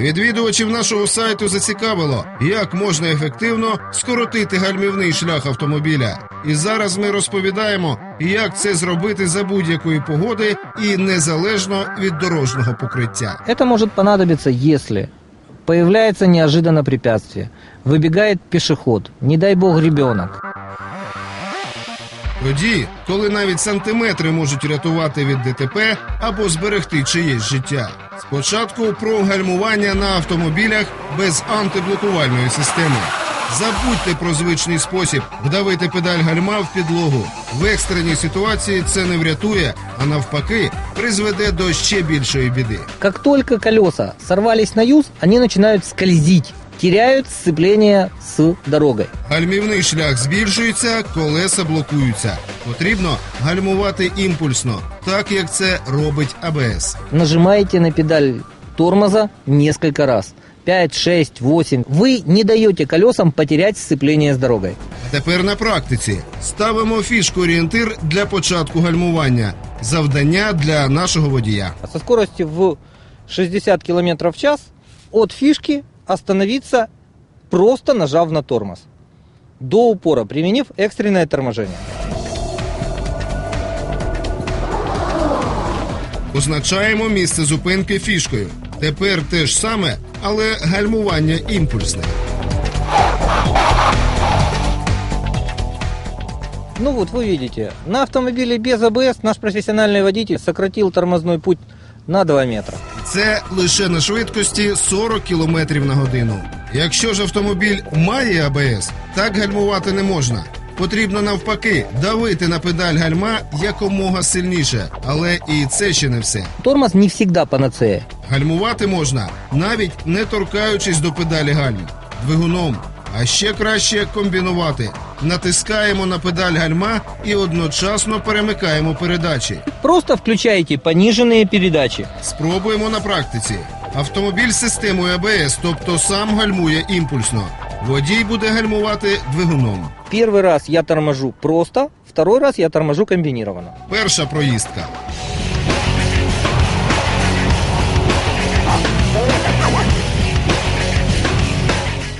Відвідувачів нашого сайту зацікавило, як можна ефективно скоротити гальмівний шлях автомобіля. І зараз ми розповідаємо, як це зробити за будь-якої погоди і незалежно від дорожнього покриття. Это может понадобиться, если появляется неожиданно препятствие, выбегает пешеход, не дай бог ребенок. Тоді, коли навіть сантиметри можуть рятувати від ДТП або зберегти чиєсь життя. Спочатку про гальмування на автомобілях без антиблокувальної системи. Забудьте про звичний спосіб вдавити педаль гальма в підлогу. В екстреній ситуації це не врятує, а навпаки, призведе до ще більшої біди. Как только колеса сорвались на юз, они начинают скользить, теряют сцепление с дорогой. Гальмівний шлях збільшується, колеса блокуються. Потрібно гальмувати імпульсно, так як це робить АБС. Нажимаете на педаль тормоза несколько раз. 5, 6, 8. Вы не даете колесам потерять сцепление с дорогой. Тепер на практиці ставимо фішку орієнтир для початку гальмування. Завдання для нашого водія. Со скоростью в 60 км в час от фишки остановиться, просто нажав на тормоз. До упора, применив экстренное торможение. Позначаємо місце зупинки фішкою. Тепер те ж саме, але гальмування імпульсне. Ну вот вы видите, на автомобиле без АБС наш профессиональный водитель сократил тормозной путь на 2 метра. Це лише на швидкості 40 км на годину. Якщо ж автомобіль має АБС, так гальмувати не можна. Потрібно навпаки давити на педаль гальма якомога сильніше, але і це ще не все. Тормоз не всегда панацея. Гальмувати можна, навіть не торкаючись до педалі гальм, двигуном. А ще краще комбінувати. Натискаємо на педаль гальма і одночасно перемикаємо передачі. Просто включаете пониженные передачи. Спробуємо на практиці. Автомобіль з системою АБС, тобто сам гальмує імпульсно. Водій буде гальмувати двигуном. Первый раз я торможу просто, второй раз я торможу комбинированно. Перша проїздка.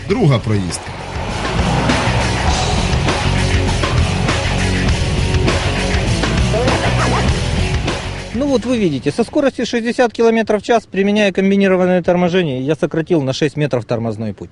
Друга проїздка. Ну вот вы видите, со скоростью 60 км в час, применяя комбинированное торможение, я сократил на 6 метров тормозной путь.